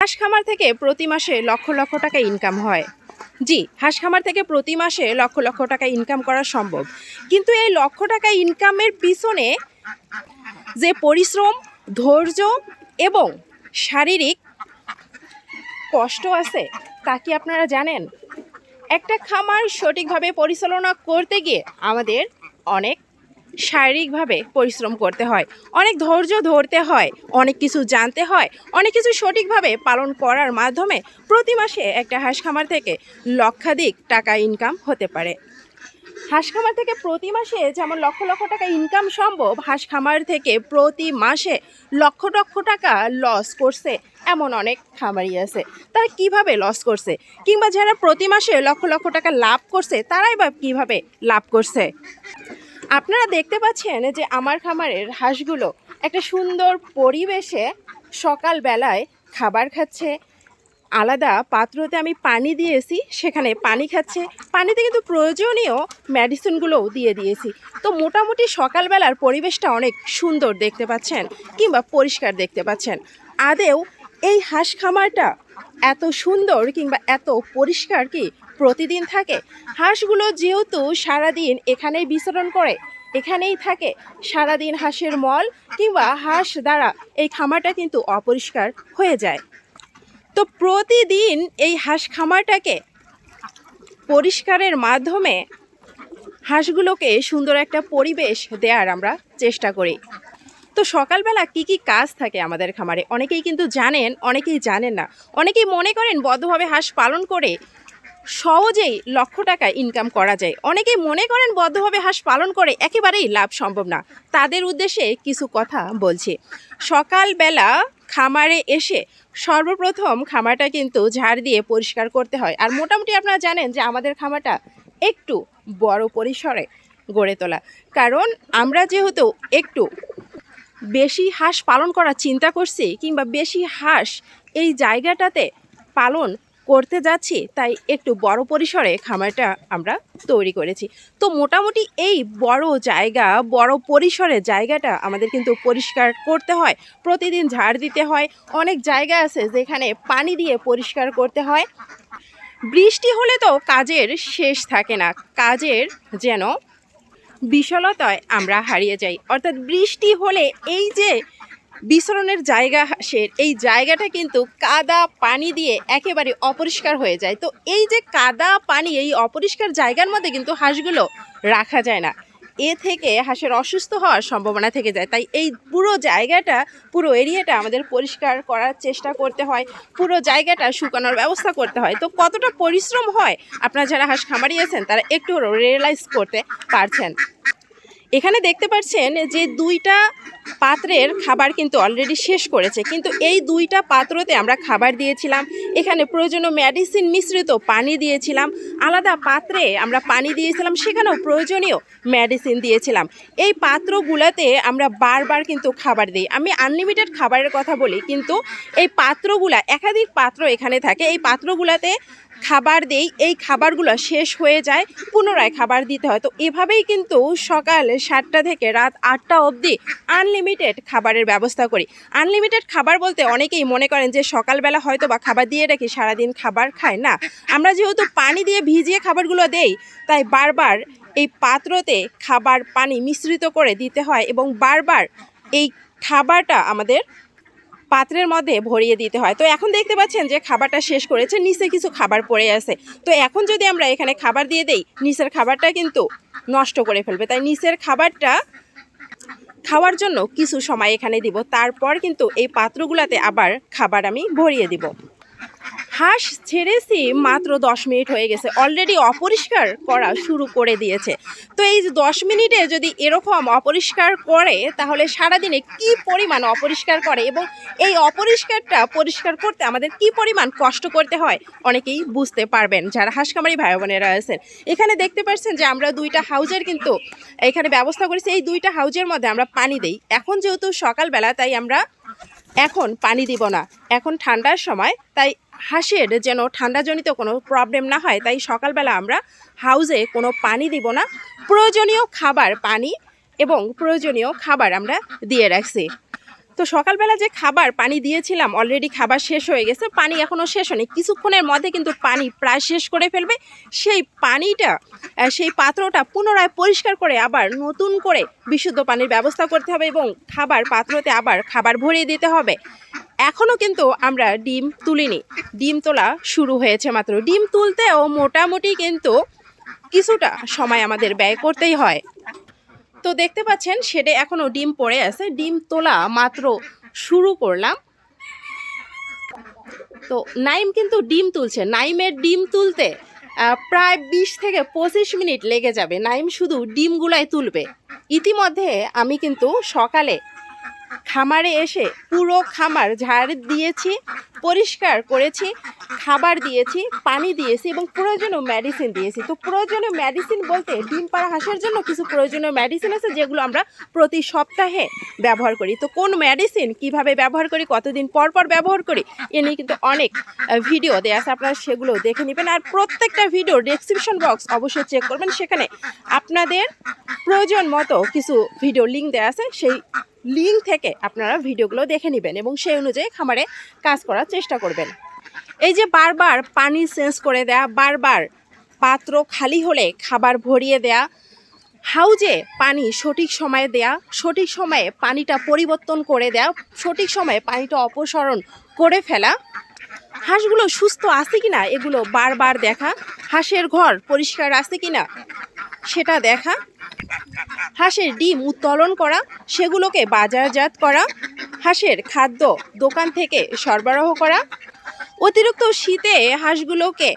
হাঁস খামার থেকে প্রতি মাসে লক্ষ লক্ষ টাকা ইনকাম হয়। জি হাঁস খামার থেকে প্রতি মাসে লক্ষ লক্ষ টাকা ইনকাম করা সম্ভব। কিন্তু এই লক্ষ টাকা ইনকামের পিছনে যে পরিশ্রম, ধৈর্য এবং শারীরিক কষ্ট আছে, তা কি আপনারা জানেন? একটা খামার সঠিকভাবে পরিচালনা করতে গিয়ে আমাদের অনেক শারীরিকভাবে পরিশ্রম করতে হয়। অনেক ধৈর্য ধরতে হয়, অনেক কিছু জানতে হয়, অনেক কিছু সঠিকভাবে পালন করার মাধ্যমে প্রতি মাসে একটা হাঁস খামার থেকে লক্ষাধিক টাকা ইনকাম হতে পারে। হাঁস খামার থেকে প্রতি মাসে যেমন লক্ষ লক্ষ টাকা ইনকাম সম্ভব হাঁস খামার থেকে প্রতি মাসে লক্ষ লক্ষ টাকা লস করছে এমন অনেক খামারি আছে। তারা কীভাবে লস করছে? কিংবা যারা প্রতি মাসে লক্ষ লক্ষ টাকা লাভ করছে, তারাই বা কীভাবে লাভ করছে? আপনারা দেখতে পাচ্ছেন যে আমার খামারের হাঁসগুলো একটা সুন্দর পরিবেশে সকালবেলায় খাবার খাচ্ছে, আলাদা পাত্রতে আমি পানি দিয়েছি, সেখানে পানি খাচ্ছে। পানিতে কিন্তু প্রয়োজনীয় মেডিসিনগুলোও দিয়ে দিয়েছি। তো মোটামুটি সকালবেলার পরিবেশটা অনেক সুন্দর দেখতে পাচ্ছেন কিংবা পরিষ্কার দেখতে পাচ্ছেন। আদেও এই হাঁস খামারটা এত সুন্দর কিংবা এত পরিষ্কার কি প্রতিদিন থাকে। হাঁসগুলো যেহেতু সারাদিন এখানেই বিচরণ করে, এখানেই থাকে। সারাদিন হাঁসের মল কিংবা হাঁস দ্বারা এই খামারটা কিন্তু অপরিষ্কার হয়ে যায়। তো প্রতিদিন এই হাঁস খামারটাকে পরিষ্কারের মাধ্যমে হাঁসগুলোকে সুন্দর একটা পরিবেশ দেওয়ার আমরা চেষ্টা করি। তো সকালবেলা কি কি কাজ থাকে আমাদের খামারে? অনেকেই কিন্তু জানেন, অনেকেই জানেন না। অনেকেই মনে করেন বদ্ধভাবে হাঁস পালন করে সহজেই লক্ষ টাকা ইনকাম করা যায়। অনেকেই মনে করেন বদ্ধভাবে হাঁস পালন করে একেবারেই লাভ সম্ভব না। তাদের উদ্দেশ্যে কিছু কথা বলছি। সকালবেলা খামারে এসে সর্বপ্রথম খামারটা কিন্তু ঝাড় দিয়ে পরিষ্কার করতে হয়। আর মোটামুটি আপনারা জানেন যে আমাদের খামারটা একটু বড় পরিসরে গড়ে তোলা। কারণ আমরা যেহেতু একটু বেশি হাঁস পালন করার চিন্তা করছি কিংবা বেশি হাঁস এই জায়গাটাতে পালন করতে যাচ্ছি, তাই একটু বড় পরিসরে খামারটা আমরা তৈরি করেছি। তো মোটামুটি এই বড় জায়গা, বড় পরিসরে জায়গাটা আমাদের কিন্তু পরিষ্কার করতে হয়, প্রতিদিন ঝাড় দিতে হয়। অনেক জায়গা আছে যেখানে পানি দিয়ে পরিষ্কার করতে হয়। বৃষ্টি হলে তো কাজের শেষ থাকে না, কাজের যেন বিশালতায় আমরা হারিয়ে যাই। অর্থাৎ বৃষ্টি হলে এই যে বিচরণের জায়গা হাঁসের এই জায়গাটা কিন্তু কাদা পানি দিয়ে একেবারে অপরিষ্কার হয়ে যায়। তো এই যে কাদা পানি এই অপরিষ্কার জায়গার মধ্যে কিন্তু হাঁসগুলো রাখা যায় না। এ থেকে হাঁসের অসুস্থ হওয়ার সম্ভাবনা থেকে যায়। তাই এই পুরো জায়গাটা, পুরো এরিয়াটা আমাদের পরিষ্কার করার চেষ্টা করতে হয়। পুরো জায়গাটা শুকানোর ব্যবস্থা করতে হয়। তো কতটা পরিশ্রম হয়? আপনারা যারা হাঁস খামারি আছেন, তারা একটু রিয়েলাইজ করতে পারছেন। এখানে দেখতে পাচ্ছেন যে দুইটা পাত্রের খাবার কিন্তু অলরেডি শেষ করেছে। কিন্তু এই দুইটা পাত্রতে আমরা খাবার দিয়েছিলাম। এখানে প্রয়োজনীয় মেডিসিন মিশ্রিত পানি দিয়েছিলাম। আলাদা পাত্রে আমরা পানি দিয়েছিলাম। সেখানেও প্রয়োজনীয় মেডিসিন দিয়েছিলাম। এই পাত্রগুলোতে আমরা বারবার কিন্তু খাবার দিই। আমি আনলিমিটেড খাবারের কথা বলি, কিন্তু এই পাত্রগুলা একাধিক পাত্র এখানে থাকে। এই পাত্রগুলাতে খাবার দেই, এই খাবারগুলো শেষ হয়ে যায়, পুনরায় খাবার দিতে হয়। তো এভাবেই কিন্তু সকাল সাতটা থেকে রাত আটটা অবধি আনলিমিটেড খাবারের ব্যবস্থা করি। আনলিমিটেড খাবার বলতে অনেকেই মনে করেন যে সকালবেলা হয়তো বা খাবার দিয়ে রাখি সারাদিন খাবার খায়। না, আমরা যেহেতু পানি দিয়ে ভিজিয়ে খাবারগুলো দেই, তাই বারবার এই পাত্রতে খাবার পানি মিশ্রিত করে দিতে হয় এবং বারবার এই খাবারটা আমাদের পাত্রের মধ্যে ভরিয়ে দিতে হয়। তো এখন দেখতে পাচ্ছেন যে খাবারটা শেষ করেছে, নিচে কিছু খাবার পড়ে আছে। তো এখন যদি আমরা এখানে খাবার দিয়ে দেই, নিচের খাবারটা কিন্তু নষ্ট করে ফেলবে। তাই নিচের খাবারটা খাওয়ার জন্য কিছু সময় এখানে দিব। তারপর কিন্তু এই পাত্রগুলাতে আবার খাবার আমি ভরিয়ে দিব। হাঁস ছেড়েছি মাত্র দশ মিনিট হয়ে গেছে। অলরেডি অপরিষ্কার করা শুরু করে দিয়েছে। তো এই যে দশ মিনিটে যদি এরকম অপরিষ্কার করে, তাহলে সারাদিনে কি পরিমাণ অপরিষ্কার করে এবং এই অপরিষ্কারটা পরিষ্কার করতে আমাদের কি পরিমাণ কষ্ট করতে হয়, অনেকেই বুঝতে পারবেন। যারা হাঁস খামারি ভাই বোনেরা আছেন, এখানে দেখতে পাচ্ছেন যে আমরা দুইটা হাউজের কিন্তু এখানে ব্যবস্থা করেছি। এই দুইটা হাউজের মধ্যে আমরা পানি দিই। এখন যেহেতু সকালবেলা, তাই আমরা এখন পানি দিব না। এখন ঠান্ডার সময়, তাই হাঁসের যেন ঠান্ডাজনিত কোনো প্রবলেম না হয়, তাই সকালবেলা আমরা হাউজে কোনো পানি দিব না। প্রয়োজনীয় খাবার পানি এবং প্রয়োজনীয় খাবার আমরা দিয়ে রাখছি। তো সকালবেলা যে খাবার পানি দিয়েছিলাম অলরেডি খাবার শেষ হয়ে গেছে, পানি এখনও শেষ হয়নি। কিছুক্ষণের মধ্যে কিন্তু পানি প্রায় শেষ করে ফেলবে। সেই পানিটা সেই পাত্রটা পুনরায় পরিষ্কার করে আবার নতুন করে বিশুদ্ধ পানির ব্যবস্থা করতে হবে এবং খাবার পাত্রতে আবার খাবার ভরিয়ে দিতে হবে। এখনও কিন্তু আমরা ডিম তুলিনি। ডিম তোলা শুরু হয়েছে মাত্র। ডিম তুলতেও মোটামুটি কিন্তু কিছুটা সময় আমাদের ব্যয় করতেই হয়। তো দেখতে পাচ্ছেন সেটা এখনও ডিম পড়ে আছে। ডিম তোলা মাত্র শুরু করলাম। তো নাইম কিন্তু ডিম তুলছে। নাইমের ডিম তুলতে প্রায় বিশ থেকে পঁচিশ মিনিট লেগে যাবে। নাইম শুধু ডিমগুলাই তুলবে। ইতিমধ্যে আমি কিন্তু সকালে খামারে এসে পুরো খামার ঝাড় দিয়েছি, পরিষ্কার করেছি, খাবার দিয়েছি, পানি দিয়েছি এবং প্রয়োজনীয় মেডিসিন দিয়েছি। তো প্রয়োজনীয় মেডিসিন বলতে ডিম, পাড়া, হাঁসের জন্য কিছু প্রয়োজনীয় মেডিসিন আছে যেগুলো আমরা প্রতি সপ্তাহে ব্যবহার করি। তো কোন মেডিসিন কীভাবে ব্যবহার করি, কতদিন পর পর ব্যবহার করি, এ নিয়ে কিন্তু অনেক ভিডিও দেওয়া আছে। আপনারা সেগুলো দেখে নেবেন। আর প্রত্যেকটা ভিডিও ডেসক্রিপশন বক্স অবশ্যই চেক করবেন। সেখানে আপনাদের প্রয়োজন মতো কিছু ভিডিও লিঙ্ক দেওয়া আছে। সেই লিঙ্ক থেকে আপনারা ভিডিওগুলো দেখে নেবেন এবং সেই অনুযায়ী খামারে কাজ করার চেষ্টা করবেন। এই যে বারবার পানি চেঞ্জ করে দেয়া, বারবার পাত্র খালি হলে খাবার ভরিয়ে দেয়া হাউজে পানি সঠিক সময়ে দেয়া, সঠিক সময়ে পানিটা পরিবর্তন করে দেয়া, সঠিক সময়ে পানিটা অপসারণ করে ফেলা, হাঁসগুলো সুস্থ আছে কিনা এগুলো বারবার দেখা, হাঁসের ঘর পরিষ্কার আছে কিনা সেটা দেখা হাঁসের ডিম উত্তোলন করা, সেগুলোকে বাজারজাত করা, হাঁসের খাদ্য দোকান থেকে সরবরাহ করা। অতিরিক্ত শীতে হাঁসগুলোকে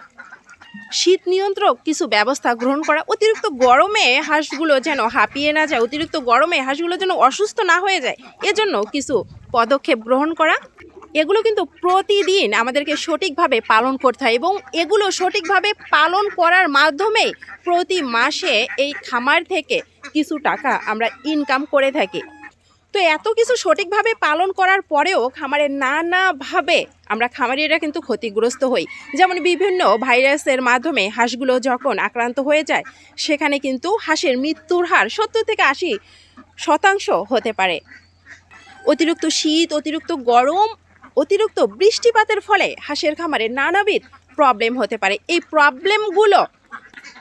শীত নিয়ন্ত্রক কিছু ব্যবস্থা গ্রহণ করা। অতিরিক্ত গরমে হাঁসগুলো যেন হাঁপিয়ে না যায়, অতিরিক্ত গরমে হাঁসগুলো যেন অসুস্থ না হয়ে যায়, এজন্য কিছু পদক্ষেপ গ্রহণ করা। এগুলো কিন্তু প্রতিদিন আমাদেরকে সঠিকভাবে পালন করতে হয় এবং এগুলো সঠিকভাবে পালন করার মাধ্যমে প্রতি মাসে এই খামার থেকে কিছু টাকা আমরা ইনকাম করে থাকি। তো এত কিছু সঠিকভাবে পালন করার পরেও খামারে নানাভাবে আমরা খামারিরা কিন্তু ক্ষতিগ্রস্ত হই। যেমন বিভিন্ন ভাইরাসের মাধ্যমে হাঁসগুলো যখন আক্রান্ত হয়ে যায়, সেখানে কিন্তু হাঁসের মৃত্যুর হার সত্তর থেকে আশি শতাংশ হতে পারে। অতিরিক্ত শীত, অতিরিক্ত গরম অতিরিক্ত বৃষ্টিপাতের ফলে হাঁসের খামারে নানাবিধ প্রবলেম হতে পারে। এই প্রবলেমগুলো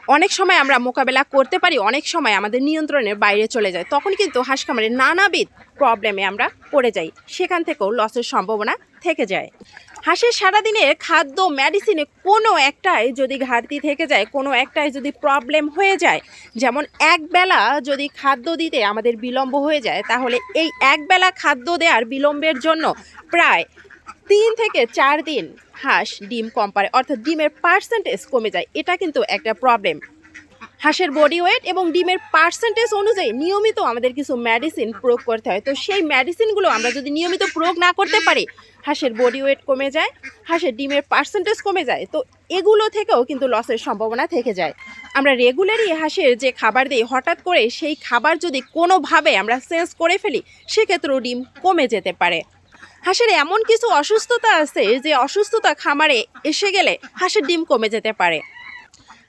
অনেক সময় আমরা মোকাবেলা করতে পারি, অনেক সময় আমাদের নিয়ন্ত্রণের বাইরে চলে যায়। তখন কিন্তু হাঁস খামারে নানাবিধ প্রবলেমে আমরা পড়ে যাই। সেখান থেকেও লসের সম্ভাবনা থেকে যায়। হাঁসের সারাদিনের খাদ্য মেডিসিনে কোনো একটাই যদি ঘাটতি থেকে যায়, কোনো একটাই যদি প্রবলেম হয়ে যায়, যেমন একবেলা যদি খাদ্য দিতে আমাদের বিলম্ব হয়ে যায়, তাহলে এই একবেলা খাদ্য দেওয়ার বিলম্বের জন্য প্রায় তিন থেকে চার দিন হাঁস ডিম কম পারে, অর্থাৎ ডিমের পার্সেন্টেজ কমে যায়। এটা কিন্তু একটা প্রবলেম হাঁসের বডি ওয়েট এবং ডিমের পার্সেন্টেজ অনুযায়ী নিয়মিত আমাদের কিছু মেডিসিন প্রয়োগ করতে হয়। তো সেই মেডিসিনগুলো আমরা যদি নিয়মিত প্রয়োগ না করতে পারি, হাঁসের বডি ওয়েট কমে যায়, হাঁসের ডিমের পার্সেন্টেজ কমে যায়। তো এগুলো থেকেও কিন্তু লসের সম্ভাবনা থেকে যায়। আমরা রেগুলারই হাঁসের যে খাবার দিই, হঠাৎ করে সেই খাবার যদি কোনোভাবে আমরা চেঞ্জ করে ফেলি, সেক্ষেত্রেও ডিম কমে যেতে পারে। হাঁসের এমন কিছু অসুস্থতা আছে যে অসুস্থতা খামারে এসে গেলে হাঁসের ডিম কমে যেতে পারে।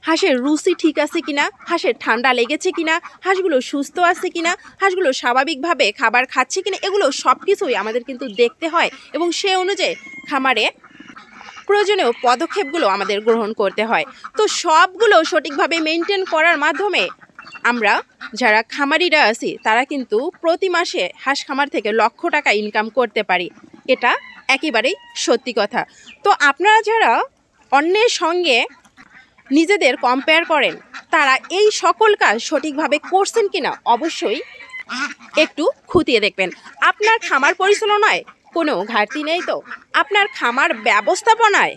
হাঁসের রুচি ঠিক আছে কিনা? হাঁসের ঠান্ডা লেগেছে কিনা? হাঁসগুলো সুস্থ আছে কিনা? হাঁসগুলো স্বাভাবিকভাবে খাবার খাচ্ছে কিনা? এগুলো সব কিছুই আমাদের কিন্তু দেখতে হয় এবং সে অনুযায়ী খামারে প্রয়োজনীয় পদক্ষেপগুলো আমাদের গ্রহণ করতে হয়। তো সবগুলো সঠিকভাবে মেনটেন করার মাধ্যমে আমরা যারা খামারিরা আছি, তারা কিন্তু প্রতি মাসে হাঁস খামার থেকে লক্ষ টাকা ইনকাম করতে পারি। এটা একেবারেই সত্যি কথা। তো আপনারা যারা অন্যের সঙ্গে নিজেদের কম্পেয়ার করেন, তারা এই সকল কাজ সঠিকভাবে করছেন কিনা অবশ্যই একটু খুঁটিয়ে দেখবেন। আপনার খামার পরিচালনায় কোনো ঘাটতি নেই তো? আপনার খামার ব্যবস্থাপনায়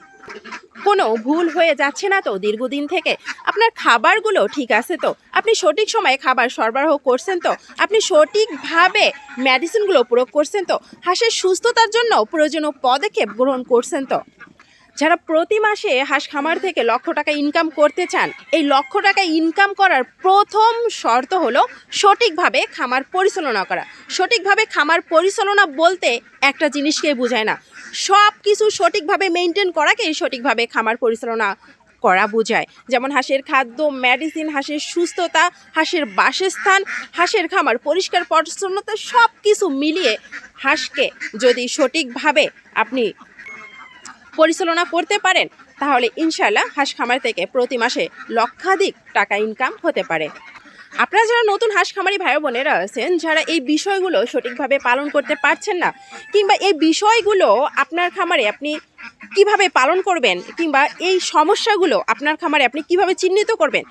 কোনো ভুল হয়ে যাচ্ছে না তো দীর্ঘদিন থেকে? আপনার খাবারগুলো ঠিক আছে তো? আপনি সঠিক সময়ে খাবার সরবরাহ করছেন তো? আপনি সঠিকভাবে মেডিসিনগুলো প্রয়োগ করছেন তো? হাঁসের সুস্থতার জন্য প্রয়োজনীয় পদক্ষেপ গ্রহণ করছেন তো? যারা প্রতি মাসে হাঁস খামার থেকে লক্ষ টাকা ইনকাম করতে চান, এই লক্ষ টাকা ইনকাম করার প্রথম শর্ত হলো সঠিকভাবে খামার পরিচালনা করা। সঠিকভাবে খামার পরিচালনা বলতে একটা জিনিসকে বোঝায় না। সব কিছু সঠিকভাবে মেনটেন করাকেই সঠিকভাবে খামার পরিচালনা করা বোঝায়। যেমন হাঁসের খাদ্য মেডিসিন হাঁসের সুস্থতা, হাঁসের বাসস্থান, হাঁসের খামার পরিষ্কার পরিচ্ছন্নতা সব কিছু মিলিয়ে হাঁসকে যদি সঠিকভাবে আপনি পরিচালনা করতে পারেন, তাহলে ইনশাল্লাহ হাঁস খামার থেকে প্রতি মাসে লক্ষাধিক টাকা ইনকাম হতে পারে। আপনারা যারা নতুন হাঁস খামারি ভাই বোনেরা আছেন, যারা এই বিষয়গুলো সঠিকভাবে পালন করতে পারছেন না, কিংবা এই বিষয়গুলো আপনার খামারে আপনি কীভাবে পালন করবেন, কিংবা এই সমস্যাগুলো আপনার খামারে আপনি কীভাবে চিহ্নিত করবেন,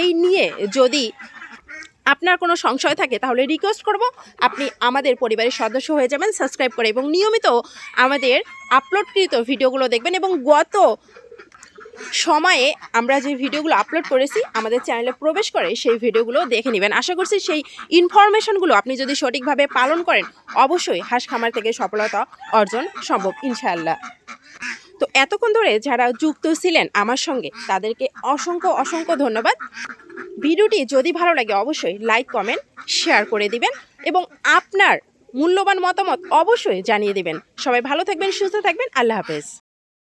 এই নিয়ে যদি আপনার কোনো সংশয় থাকে, তাহলে রিকোয়েস্ট করব। আপনি আমাদের পরিবারের সদস্য হয়ে যাবেন সাবস্ক্রাইব করে। এবং নিয়মিত আমাদের আপলোডকৃত ভিডিওগুলো দেখবেন এবং গত সময়ে আমরা যে ভিডিওগুলো আপলোড করেছি, আমাদের চ্যানেলে প্রবেশ করে সেই ভিডিওগুলো দেখে নেবেন। আশা করছি সেই ইনফরমেশনগুলো আপনি যদি সঠিকভাবে পালন করেন, অবশ্যই হাঁস খামার থেকে সফলতা অর্জন সম্ভব, ইনশাআল্লাহ। তো এতক্ষণ ধরে যারা যুক্ত ছিলেন আমার সঙ্গে, তাদেরকে অসংখ্য অসংখ্য ধন্যবাদ। ভিডিওটি যদি ভালো লাগে অবশ্যই লাইক, কমেন্ট, শেয়ার করে দিবেন এবং আপনার মূল্যবান মতামত অবশ্যই জানিয়ে দেবেন। সবাই ভালো থাকবেন, সুস্থ থাকবেন, আল্লাহ হাফেজ।